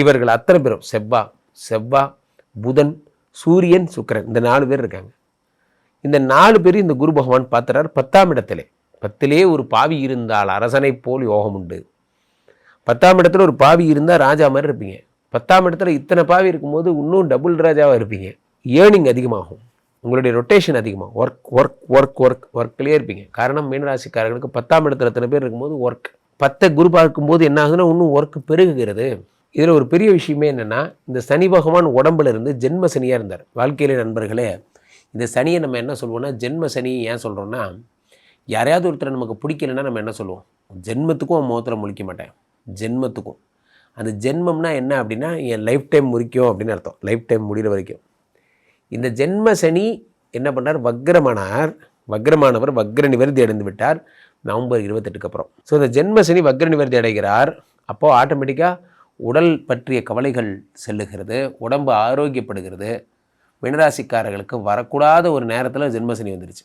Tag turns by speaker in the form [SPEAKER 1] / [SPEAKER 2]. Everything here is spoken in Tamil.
[SPEAKER 1] இவர்கள் அத்தனை பேரும் செவ்வா செவ்வா புதன் சூரியன் சுக்கிரன் இந்த நாலு பேர் இருக்காங்க. இந்த நாலு பேர் இந்த குரு பகவான் பார்த்துறார் பத்தாம் இடத்திலே. பத்திலே ஒரு பாவி இருந்தால் அரசனைப் போல் யோகம் உண்டு. பத்தாம் இடத்துல ஒரு பாவி இருந்தால் ராஜா மாதிரி இருப்பீங்க. பத்தாம் இடத்துல இத்தனை பாவி இருக்கும்போது இன்னும் டபுள் ராஜாவாக இருப்பீங்க. ஏர்னிங் அதிகமாகும். உங்களுடைய ரொட்டேஷன் அதிகமாக ஒர்க் ஒர்க் ஒர்க் ஒர்க் ஒர்க்லேயே இருப்பீங்க. காரணம் மீனராசிக்காரர்களுக்கு பத்தாம் இடத்துல எத்தனை பேர் இருக்கும்போது ஒர்க் பத்தை குரு பார்க்கும்போது என்ன ஆகுதுன்னா இன்னும் ஒர்க் பெருகுகிறது. இதில் ஒரு பெரிய விஷயமே என்னென்னா இந்த சனி பகவான் உடம்புல இருந்து ஜென்ம சனியாக இருந்தார். வாழ்க்கையில நண்பர்களே இந்த சனியை நம்ம என்ன சொல்லுவோம்னா ஜென்ம சனி ஏன் சொல்கிறோன்னா யாரையாவது ஒருத்தர் நமக்கு பிடிக்கலன்னா நம்ம என்ன சொல்லுவோம் ஜென்மத்துக்கும் அவன் முகத்தில் முழிக்க மாட்டேன். ஜென்மத்துக்கும். அந்த ஜென்மம்னா என்ன அப்படின்னா என் லைஃப் டைம் முறிக்கும் அப்படின்னு அர்த்தம். லைஃப் டைம் முடிகிற வரைக்கும். இந்த ஜென்ம சனி என்ன பண்ணார்? வக்ரமானார். வக்ரமானவர் வக்ர நிவர்த்தி அடைந்து விட்டார். நவம்பர் இருபத்தெட்டுக்கு அப்புறம். ஸோ இந்த ஜென்ம சனி வக்ர நிவர்த்தி அடைகிறார். அப்போது ஆட்டோமேட்டிக்காக உடல் பற்றிய கவலைகள் செல்லுகிறது உடம்பு ஆரோக்கியப்படுகிறது. மீனராசிக்காரர்களுக்கு வரக்கூடாத ஒரு நேரத்தில் ஜென்மசனி வந்துருச்சு.